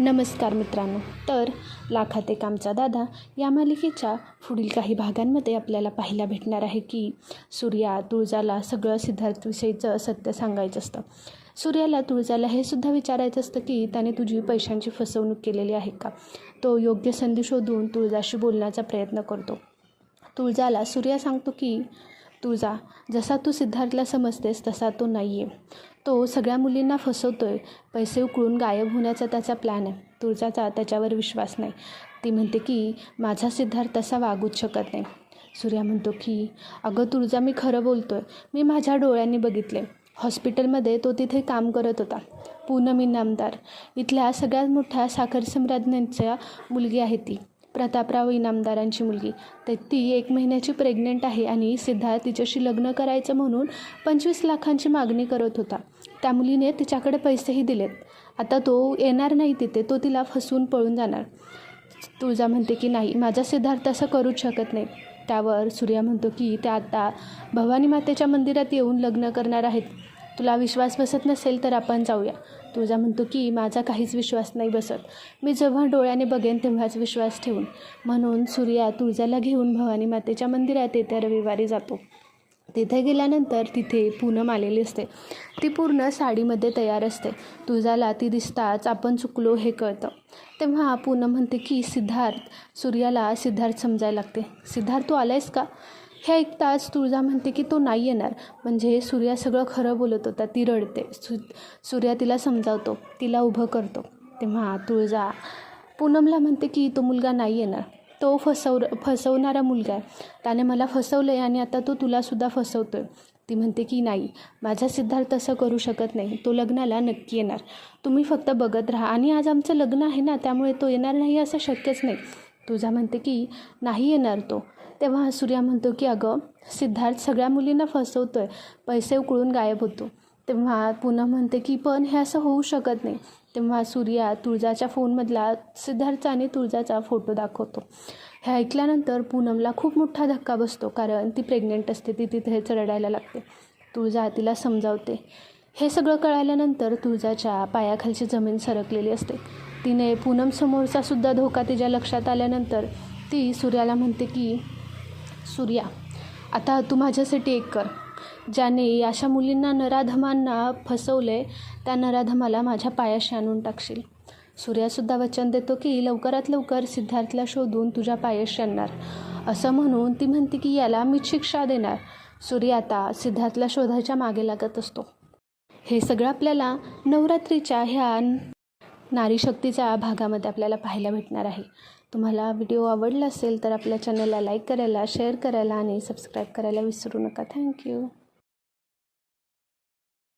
नमस्कार मित्रांनो. तर लाखाते कामचा आमचा दादा या मालिकेच्या पुढील काही भागांमध्ये आपल्याला पाहायला भेटणार आहे की सूर्या तुळजाला सगळं सिद्धार्थविषयीचं सत्य सांगायचं असतं. सूर्याला तुळजाला हे सुद्धा विचारायचं असतं की त्याने तुझी पैशांची फसवणूक केलेली आहे का? तो योग्य संधी शोधून तुळजाशी बोलण्याचा प्रयत्न करतो. तुळजाला सूर्या सांगतो की तुळजा जसा तू सिद्धार्थला समजतेस तसा तो नाही आहे तो सगळ्या मुलींना फसवतो आहे पैसे उकळून गायब होण्याचा त्याचा प्लॅन आहे. तुळजाचा त्याच्यावर विश्वास नाही. ती म्हणते की माझा सिद्धार्थ तसा वागूच शकत नाही. सूर्या म्हणतो की अगं तुळजा मी खरं बोलतो आहे मी माझ्या डोळ्यांनी बघितले हॉस्पिटलमध्ये तो तिथे काम करत होता. पूनम इनामदार. इथल्या सगळ्यात मोठ्या साखर सम्राज्ञांच्या मुलगी आहे ती. प्रतापराव इनामदारांची मुलगी. तर ती एक महिन्याची प्रेग्नेंट आहे आणि सिद्धार्थ तिच्याशी लग्न करायचं म्हणून पंचवीस लाखांची मागणी करत होता. त्या मुलीने तिच्याकडे पैसेही दिलेत. आता तो येणार नाही तिथे तो तिला फसवून पळून जाणार. तुळजा म्हणते की नाही माझा सिद्धार्थ असं करूच शकत नाही. त्यावर सूर्या म्हणतो की त्या आता भवानी मातेच्या मंदिरात येऊन लग्न करणार आहेत. तुला विश्वास बसत नसेल तर आपण जाऊया. तुळजा म्हणतो की माझा काहीच विश्वास नाही बसत. मी जेव्हा डोळ्याने बघेन तेव्हाच विश्वास ठेवून. म्हणून सूर्या तुळजाला घेऊन भवानी मातेच्या मंदिरात येत्या रविवारी जातो. तिथे गेल्यानंतर तिथे पूनम आलेली असते. ती पूर्ण साडीमध्ये तयार असते. तुळजाला ती दिसताच आपण चुकलो हे कळतं. तेव्हा पूनम म्हणते की सिद्धार्थ सूर्याला सिद्धार्थ समजायला लागते. सिद्धार्थ तू आलायस का? हे ऐकताच तुळजा म्हणते की तो नाही येणार. म्हणजे सूर्या सगळं खरं बोलत होता ती रडते. सु सूर्या तिला समजावतो तिला उभं करतो. तेव्हा तुळजा पूनमला म्हणते की तो मुलगा नाही येणार. तो फसव फसवणारा मुलगा आहे. त्याने मला फसवलं आहे आणि आता तो तुलासुद्धा फसवतो आहे ती म्हणते की नाही माझा सिद्धार्थ तसं करू शकत नाही. तो लग्नाला नक्की येणार. तुम्ही फक्त बघत राहा. आणि आज आमचं लग्न आहे ना त्यामुळे तो येणार नाही असं शक्यच नाही. तुझा म्हणते की नाही येणार तो. तेव्हा सूर्या म्हणतो की अगं सिद्धार्थ सगळ्या मुलींना फसवतो आहे पैसे उकळून गायब होतो. तेव्हा पुन्हा म्हणते की पण हे असं होऊ शकत नाही. तेव्हा सूर्या तुळजाच्या फोनमधला सिद्धार्थचा आणि तुळजाचा फोटो दाखवतो. हे ऐकल्यानंतर पूनमला खूप मोठा धक्का बसतो कारण ती प्रेग्नेंट असते ती तिथेच रडायला लागते. तुळजा तिला समजावते. हे सगळं कळाल्यानंतर तुळजाच्या पायाखालची जमीन सरकलेली असते. तिने पूनमसमोरचा सुद्धा धोका तिच्या लक्षात आल्यानंतर ती सूर्याला म्हणते की सूर्या आता तू माझ्यासाठी एक कर. ज्याने अशा मुलींना नराधमांना फसवले त्या नराधमाला माझ्या पायाशी आणून टाकशील. सूर्यासुद्धा वचन देतो की लवकरात लवकर सिद्धार्थला शोधून तुझ्या पायाशी आणणार. असं म्हणून ती म्हणते की याला मी शिक्षा देणार. सूर्य आता सिद्धार्थला शोधायच्या मागे लागत असतो. हे सगळं आपल्याला नवरात्रीच्या ह्या नारी शक्तीच्या भागामध्ये आपल्याला पाहायला भेटणार आहे. तुम्हाला व्हिडिओ आवडला असेल तर आपल्या चॅनलला लाईक करायला शेअर करायला आणि सबस्क्राईब करायला विसरू नका. थँक्यू